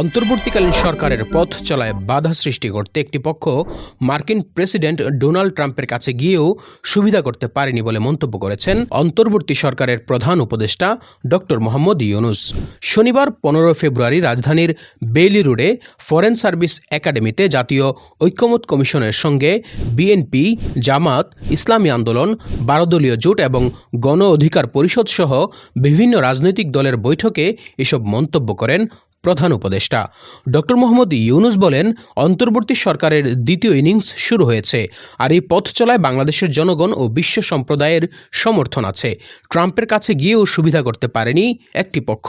অন্তর্বর্তীকালীন সরকারের পথ চলায় বাধা সৃষ্টি করতে একটি পক্ষ মার্কিন প্রেসিডেন্ট ডোনাল্ড ট্রাম্পের কাছে গিয়েও সুবিধা করতে পারেনি বলে মন্তব্য করেছেন অন্তর্বর্তী সরকারের প্রধান উপদেষ্টা ডক্টর মোহাম্মদ ইউনুস। শনিবার পনেরো ফেব্রুয়ারি রাজধানীর বেইলি রোডে ফরেন সার্ভিস একাডেমিতে জাতীয় ঐক্যমত কমিশনের সঙ্গে বিএনপি, জামাত, ইসলামী আন্দোলন, বারোদলীয় জোট এবং গণ অধিকার পরিষদ সহ বিভিন্ন রাজনৈতিক দলের বৈঠকে এসব মন্তব্য করেন প্রধান উপদেষ্টা। ডক্টর মোহাম্মদ ইউনুস বলেন, অন্তর্বর্তী সরকারের দ্বিতীয় ইনিংস শুরু হয়েছে, আর এই পথ চলায় বাংলাদেশের জনগণ ও বিশ্ব সম্প্রদায়ের সমর্থন আছে। ট্রাম্পের কাছে গিয়েও সুবিধা করতে পারেনি একটি পক্ষ।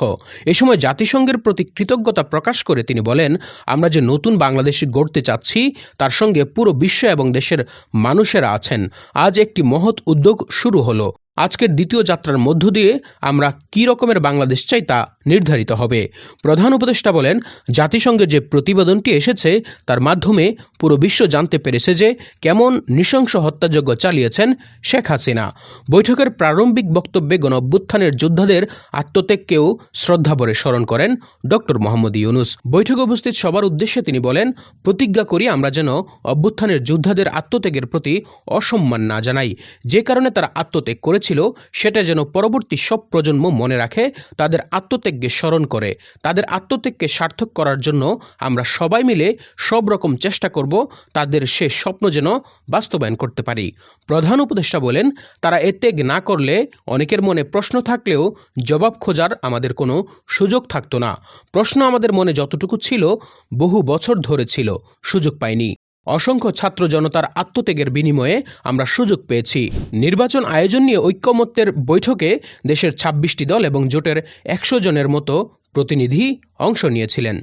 এ সময় জাতিসংঘের প্রতি কৃতজ্ঞতা প্রকাশ করে তিনি বলেন, আমরা যে নতুন বাংলাদেশ গড়তে চাচ্ছি, তার সঙ্গে পুরো বিশ্ব এবং দেশের মানুষেরা আছেন। আজ একটি মহৎ উদ্যোগ শুরু হলো। আজকের দ্বিতীয় যাত্রার মধ্য দিয়ে আমরা কী রকমের বাংলাদেশ চাই তা নির্ধারিত হবে। প্রধান উপদেষ্টা বলেন, জাতিসংঘের যে প্রতিবেদনটি এসেছে, তার মাধ্যমে পুরো বিশ্ব জানতে পেরেছে যে কেমন নৃশংস হত্যাযজ্ঞ চালিয়েছেন শেখ হাসিনা। বৈঠকের প্রারম্ভিক বক্তব্যে গণ অভ্যুত্থানের যোদ্ধাদের আত্মত্যাগকেও শ্রদ্ধাভরে স্মরণ করেন ডক্টর মোহাম্মদ ইউনুস। বৈঠকে উপস্থিত সবার উদ্দেশ্যে তিনি বলেন, প্রতিজ্ঞা করি আমরা যেন অভ্যুত্থানের যোদ্ধাদের আত্মত্যাগের প্রতি অসম্মান না জানাই। যে কারণে তারা আত্মত্যাগ করেছিল, সেটা যেন পরবর্তী সব প্রজন্ম মনে রাখে, তাদের আত্মত্যাগকে স্মরণ করে, তাদের আত্মত্যাগকে সার্থক করার জন্য আমরা সবাই মিলে সব রকম চেষ্টা করব তাদের সে স্বপ্ন যেন বাস্তবায়ন করতে পারি। প্রধান উপদেষ্টা বলেন, তারা এ ত্যাগ না করলে অনেকের মনে প্রশ্ন থাকলেও জবাব খোঁজার আমাদের কোনো সুযোগ থাকতো না। প্রশ্ন আমাদের মনে যতটুকু ছিল, বহু বছর ধরে ছিল, সুযোগ পাইনি। অসংখ্য ছাত্র জনতার আত্মত্যাগের বিনিময়ে আমরা সুযোগ পেয়েছি। নির্বাচন আয়োজন নিয়ে ঐক্যমত্যের বৈঠকে দেশের ছাব্বিশটি দল এবং জোটের একশো জনের মতো প্রতিনিধি অংশ নিয়েছিলেন।